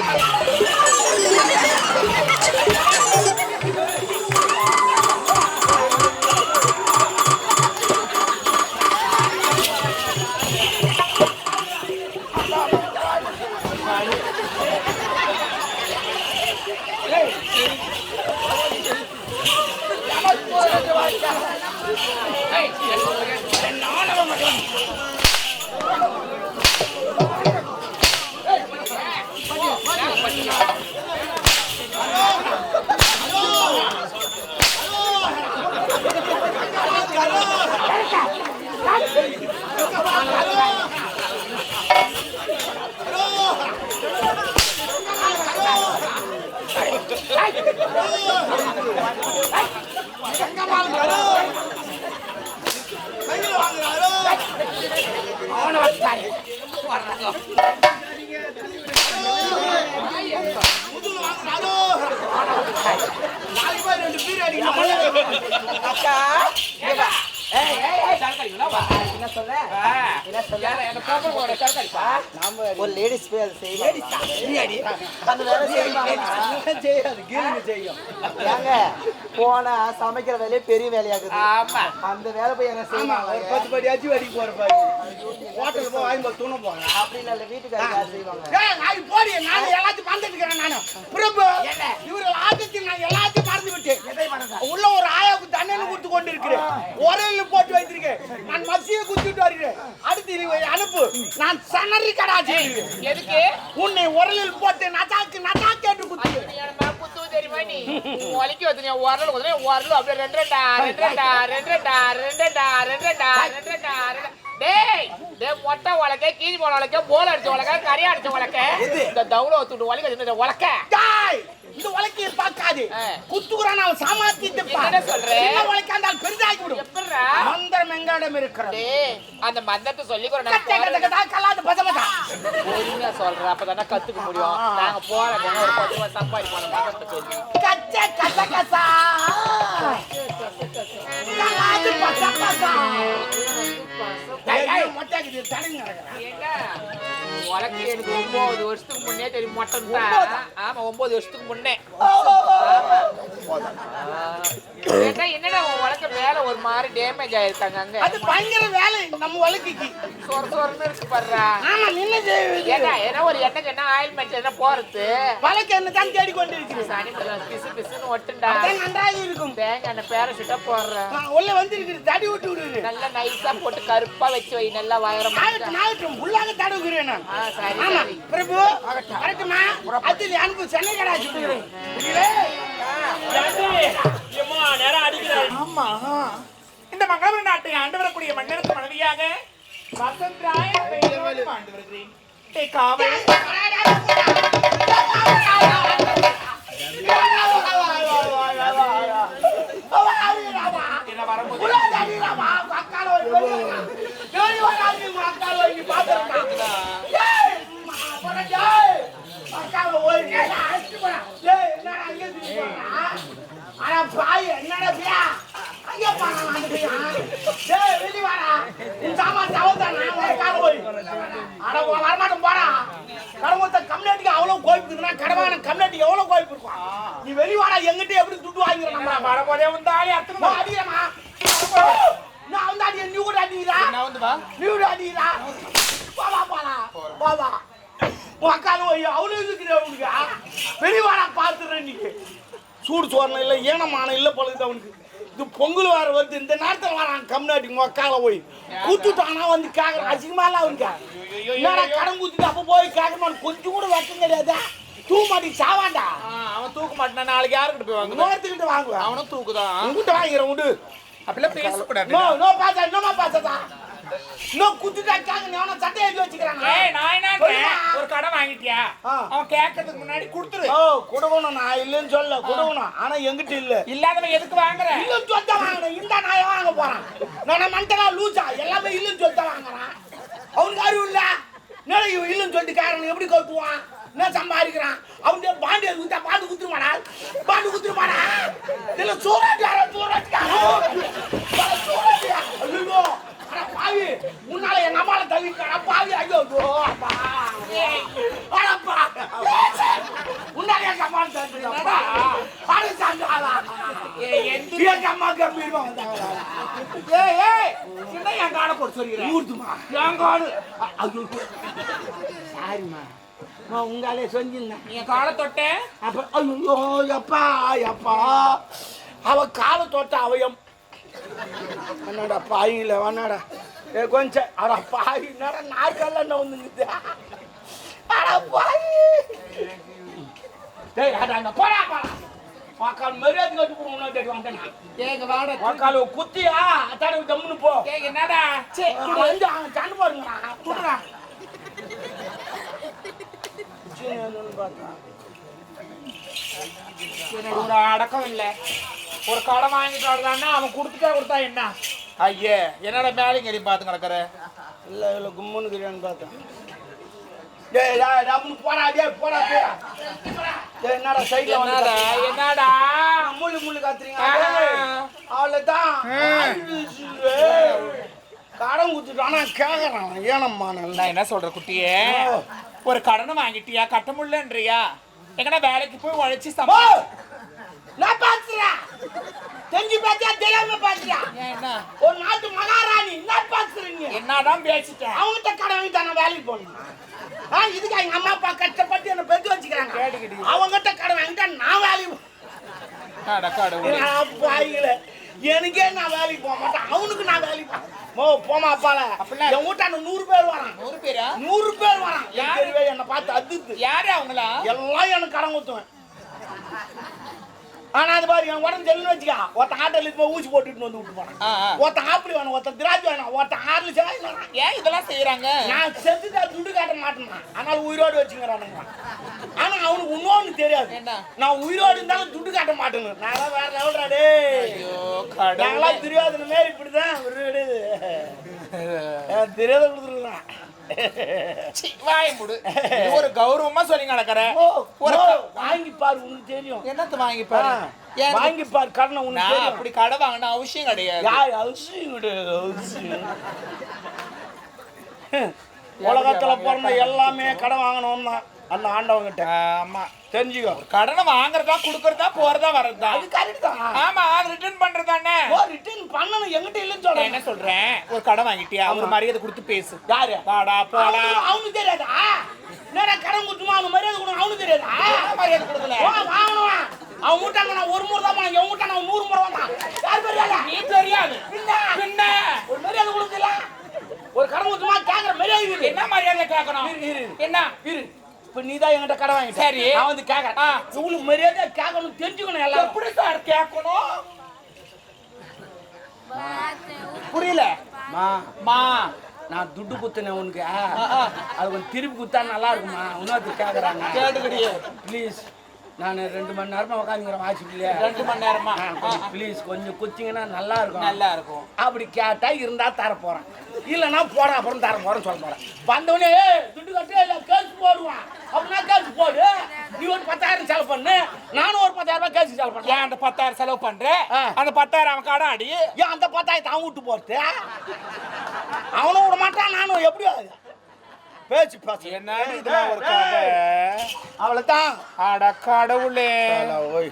Hey! அக்கா என்ன சொல்ற? என்ன சொல்ற? ஒரு லேடிஸ் செய்வாங்க செய்யாது கேளுங்க செய்யும் ஏங்க போனா சமைக்கிற வேலையே பெரிய வேலையாகுது ஆமா. அந்த வேலை போய் என்ன செய்வாங்க ஒரு பத்து படி அச்சு வரைக்கும் போற பாரு. ஹோட்டல் போய் வாங்கி போய் தூண போங்க. அப்படி இல்ல வீட்டுக்காரங்க செய்வாங்க? போடி நான் எல்லாத்தையும் மறந்துட்டு இருக்கிறேன் நானு. பிரபு இவரு ஆட்டத்தில் நான் எல்லாத்தையும் மறந்து விட்டேன். உள்ள ஒரு ஆயாவுக்கு தண்ணீர் கொடுத்து கொண்டு இருக்கிறேன். உரையில் போட்டு வைத்திருக்கேன். நான் மசியை குத்திட்டு வருகிறேன். அனுப்பு. நான் சனரி கடாச்சி எதுக்கு? உன்னை உரலில் போட்டு நதாக்கு நதாக்கு என்று குத்து. குத்து தெரியுமா நீ? ஒலிக்க வந்து நீ உரல் குத்து உரல் அப்படியே ரெண்டு ரெண்டா ரெண்டு ரெண்டா ரெண்டு ரெண்டா ரெண்டு ரெண்டா ரெண்டு ரெண்டா ரெண்டு டேய் டேய் மொட்டை உலக்க கீழ் போன உலக்க போல அடிச்ச உலக்க கறி அடிச்ச உலக்க இந்த தவுல ஒத்துட்டு உலக்க இந்த உலக்க. டேய்! இந்த உலக்கையை பார்க்காது. குத்துக்குறான் அவன் சாமாத்திட்டு சொல்ற? சின்ன உலக்காந்தால் பெரிதாக்கி விடும். மந்திரம் எங்காடம் இருக்கிறது. அந்த மந்திரத்தை சொல்லி கல்லாது பசமதா பொறுமையா சொல்றேன் அப்பதானே கத்துக்க முடியும். நாங்க போறோம் ஒரு பத்து ரூபாய் சம்பாதிப்போம் மந்திரத்தை கச்ச கச கசா கல்லாது பச பசா. உனக்கு எனக்கு ஒன்பது வருஷத்துக்கு முன்னே தெரியும் மட்டன் ஆமா ஒன்பது வருஷத்துக்கு முன்னே. என்னடா உன் உலக்க மேல ஒரு மாதிரி டேமேஜ் ஆயிருக்காங்க அங்க? அது பயங்கர வேலை நம்ம வழக்கிக்கு. சொர சொரன்னு இருக்கு பாருடா. ஆமா நின்ன ஏன்னா ஒரு எண்ணெய்க்கு என்ன ஆயில்மெண்ட் என்ன போறது? வழக்கு என்ன தான் தேடிக்கொண்டிருக்கிறேன் சனி பிசு பிசுன்னு ஒட்டுண்டா. நன்றாக இருக்கும். தேங்காய் எண்ணெய் பேரஷூட்டா போடுறேன். உள்ள வந்திருக்குது தடி விட்டு விடுது நல்லா நைஸா போட்டு கருப்பா வச்சு வை நல்லா வயரம் நாகட்டும் உள்ளாக தடவுகிறேன் நான். சரி ஆமா பிரபு அனுப்பு சென்னை கடாச்சு ஆமா இந்த மங்கள நாட்டை ஆண்டு வரக்கூடிய மன்னருக்கு மனைவியாக வசந்தராய பெயரோடு ஆண்டு வருகிறேன் ஏய், காவல் என்ன வரும்போது என்னடா பியா ஐயா பாடா அந்த பியா வாடா உன் சாமான் தவத்தானா ஒரு கால போய் அட உன் வரமாட்டம் போடா கடவுத்த கம்யூனிட்டிக்கு அவ்வளவு கோயிப்புக்குதுன்னா கடவான கம்யூனிட்டி எவ்வளவு கோயிப்பு இருக்கும் நீ வெளிய வாடா எங்கிட்ட எப்படி துட்டு வாங்கிற நம்ம நான் வரும்போதே வந்து ஆளி அத்தனை அடிக்கிறமா நான் வந்து அடிக்க நீ கூட அடிக்கிறா நான் வந்து நீ கூட அடிக்கிறா வா வா போடா வா வா உக்கால போய் அவ்வளவு இருக்கிற உனக்கு வெளிய வாடா பாத்துறேன் நீங்க சூடு சோறன இல்ல ஏனமான இல்ல பொழுது அவனுக்கு. இது பொங்கல் வார வருது. இந்த நேரத்துல வரான் கம்நாட்டி மொக்கால போய் குத்துட்டானா வந்து கேக்குறான் அசிங்கமா இல்ல அவனுக்கு என்னடா கடன் குத்துட்டு அப்ப போய் கேட்கணும் கொஞ்சம் கூட வெக்கம் கிடையாது? தூ மாட்டி சாவாண்டா? அவன் தூக்க மாட்டான்? நாளைக்கு யாருக்கிட்ட போய் வாங்குவேன் இன்னொருத்துக்கிட்ட வாங்குவேன். அவனும் தூக்குதான் உங்ககிட்ட வாங்கிக்கிறேன் உண்டு. அப்படிலாம் பேசக்கூடாது. நோ நோ பாசா நோ பாசா நோ குத்துட்டா அவன சட்டை எழுதி வச்சுக்கிறாங்க ஏய் நான் என்ன சொல்லுமா? ஒரு கடை வாங்கிட்டியா. அவன் கேட்கறதுக்கு முன்னாடி கொடுத்துரு. ஓ குடுக்கணும். நான் இல்லைன்னு சொல்ல குடுக்கணும். ஆனா எங்கிட்ட இல்ல. இல்லாதவன் எதுக்கு வாங்குற? இல்லைன்னு சொல்லிட்டு வாங்கணும் இந்த நான் வாங்க போறேன். நான் மண்டனா லூசா? எல்லாமே இல்லைன்னு சொல்லிட்டு வாங்குறான். அவனுக்கு அறிவு இல்ல. இவன் இல்லைன்னு சொல்லிட்டு காரணம் எப்படி கவுத்துவான்? என்ன சம்பாதிக்கிறான்? அவன் பாண்டி குத்தா பாண்டு குத்துருமாடா பாண்டு குத்துருமாடா இல்ல சூறாட்டி யாரோ சூறாட்டிக்காரோ சூறாட்டி ஐயோ பாவி. முன்னால எங்க அம்மால தவிக்கிறா பாவி. ஐயோ. சாரிம்மா. உங்காலே சொல்லியிருந்தேன். என் காலை தொட்டேன் அப்புறம் ஐயோ எப்பா எப்பா. அவ காலை தொட்ட அவயம். என்னடா பாயில வேணாடா ஏ கொஞ்சம் அடா பாய் என்னடா நாற்கால வந்து அடா பாய். டேய் அட அங்க போடா போடா வாக்கால் மரியாதை கட்டு போகணும் தேடி வந்தேன் ஏங்க வாட வாக்கால் குத்தியா அத்தாடி ஜம்முன்னு போ ஏய் என்னடா சே வந்து அவன் கண்ணு பாருங்கடா குடுறா ஒரு அடக்கம் இல்ல ஒரு கடன் வாங்கிட்டு வரலான்னா அவன் கொடுத்துட்டா கொடுத்தா என்ன ஐயே என்னடா மேலே எரி பார்த்து கிடக்குற இல்ல இல்ல கும்முன்னு கிரியான்னு பார்த்தேன் டேய் டம்னு போடா டேய் போடா என்னடா சைடுல என்னடா? என்னடா? முள்ளு முள்ளு கத்துறீங்க. அவ்வளவுதான். கடன் குத்துட்டானா கேக்குறான். ஏனம்மா நான் என்ன சொல்ற குட்டியே? ஒரு கடனை வாங்கிட்டியா? கட்ட முடியலன்றியா? எங்கடா வேலைக்கு போய் உழைச்சி! சம்பா நான் பாத்துறேன். தெரிஞ்சு பாத்தியா தெரியாம பாத்தியா? ஏன் என்ன? ஒரு நாட்டு மகாராணி. என்ன பாத்துறீங்க. என்னதான் பேசிட்டேன். அவங்ககிட்ட கடன் வாங்கிட்டு நான் வேலைக்கு போகணும்? இதுக்கு எங்க அம்மா அப்பா கஷ்டப்பட்டு என்ன பெற்று வச்சுக்கிறாங்க. அவங்ககிட்ட கடன் வாங்கிட்டா நான் வேலைக்கு. பாயில எனக்கே நான் வேலைக்கு போக மாட்டேன். அவனுக்கு நான் வேலைக்கு போ மோ போமா அப்பால. என் வீட்டாண்ட நூறு பேர் வரான். நூறு பேரா? நூறு பேர் வரான். தெருவே என்னை பார்த்து அதிர்த்து யாரு அவங்களா? எல்லாம் எனக்கு கடன் ஊத்துவேன் ஆனா அது பாரு என் உடம்பு செல்லுன்னு வச்சுக்கா. ஒருத்தன் ஆட்டோல போய் ஊசி போட்டுட்டு வந்து விட்டு போனான். ஒருத்தன் ஆப்பிள் வேணும் ஒருத்தன் திராட்சை வேணும் ஒருத்தன் ஆறு சேவை ஏன் இதெல்லாம் செய்யறாங்க நான் செத்துட்டா துண்டு காட்ட மாட்டேன் ஆனால் உயிரோடு வச்சுங்கிறானுங்க ஆனா அவனுக்கு இன்னொன்னு தெரியாது? நான் உயிரோடு இருந்தாலும் துண்டு காட்ட மாட்டேன்னு. நான் வேற லெவல்ரா கடவுளே. நாங்களாம் தெரியாத மாரி இப்படிதான் சீ, வாயை மூடு. ஒரு கௌரவமா சொல்லி நடக்கிற வாங்கி பாரு உனக்கு தெரியும். என்னத்து வாங்கி பாரு வாங்கி பாரு கடனை உனக்கு அப்படி கடை வாங்கின அவசியம் கிடையாது. அவசியம் கிடையாது அவசியம். உலகத்துல பிறந்த எல்லாமே கடன் வாங்கணும் தான் அந்த ஆண்டவங்கிட்ட. ஆமா தெரிஞ்சுக்கோ. கடனை வாங்குறதா குடுக்கறதா போறதா வர்றதா அது கரெக்ட் தான் ஆமா அது ரிட்டர்ன் பண்றதானே ஓ ரிட்டர்ன் பண்ணணும். எங்கிட்ட இல்லைன்னு சொல்றேன். என்ன சொல்றேன்? ஒரு கடன் வாங்கிட்டியா? ஒரு மரியாதை கொடுத்து பேசு. யாரு? வாடா போடா. அவனுக்கு- தெரியாதா? என்னடா கடன் அவனுக்கு மரியாதை கொடுக்கணும். அவனுக்கு தெரியாதா? மரியாதை கொடுக்கல? வாங்கணும் அவன் நான் ஒரு முறை தான் என் வீட்டை நான் நூறு முறை வந்தான் யார் தெரியாதா? நீ தெரியாது. பின்ன? பின்ன? ஒரு மரியாதை கொடுக்கல. ஒரு கடன் குத்துமா கேக்குற மரியாதை. என்ன மரியாதை கேட்கணும். என்ன? இரு. இப்ப நீ தான் என்கிட்ட கடன் வாங்கிட்ட. சரி. நான் வந்து கேட்கறேன். உங்களுக்கு மரியாதை கேட்கணும் தெரிஞ்சுக்கணும் எல்லாரும். எப்படி சார் கேட்கணும் புரியல. மா. மா. நான் துட்டு குத்துனேன் உனக்கு. அது கொஞ்சம் திருப்பி குத்தா நல்லா இருக்குமா? இன்னொருத்தர் கேட்கறாங்க கேட்டுக்கிடியே ப்ளீஸ் நான் ரெண்டு மணி நேரமா உட்காந்துக்கிறேன் வாசிப்பில்லையா ரெண்டு மணி நேரமா. ப்ளீஸ் கொஞ்சம் குத்திங்கன்னா நல்லா இருக்கும் நல்லா இருக்கும் அப்படி கேட்டா இருந்தா தர போறேன் இல்லைன்னா போட அப்புறம் தர போறேன்னு சொல்ல போறேன். வந்தவனே "ஏய், துட்டு கட்டு இல்ல கேஸ் போடுவான். அப்படின்னா கேஸ் போடு. நீ ஒரு பத்தாயிரம் செலவு பண்ணு. நானும் ஒரு பத்தாயிரம் ரூபாய் கேஸ் செலவு பண்ணேன் ஏன் அந்த பத்தாயிரம் செலவு பண்ற? ஆ. அந்த பத்தாயிரம் அவன் கடை அடி ஏன் அந்த பத்தாயிரத்தை அவன் விட்டு போறது அவனும் விட மாட்டான் நானும். எப்படி பேச்சு பேசு. என்னடி இதெல்லாம் ஒரு கதை. அவ்வளவுதான். அட கடவுளே. ஓய்.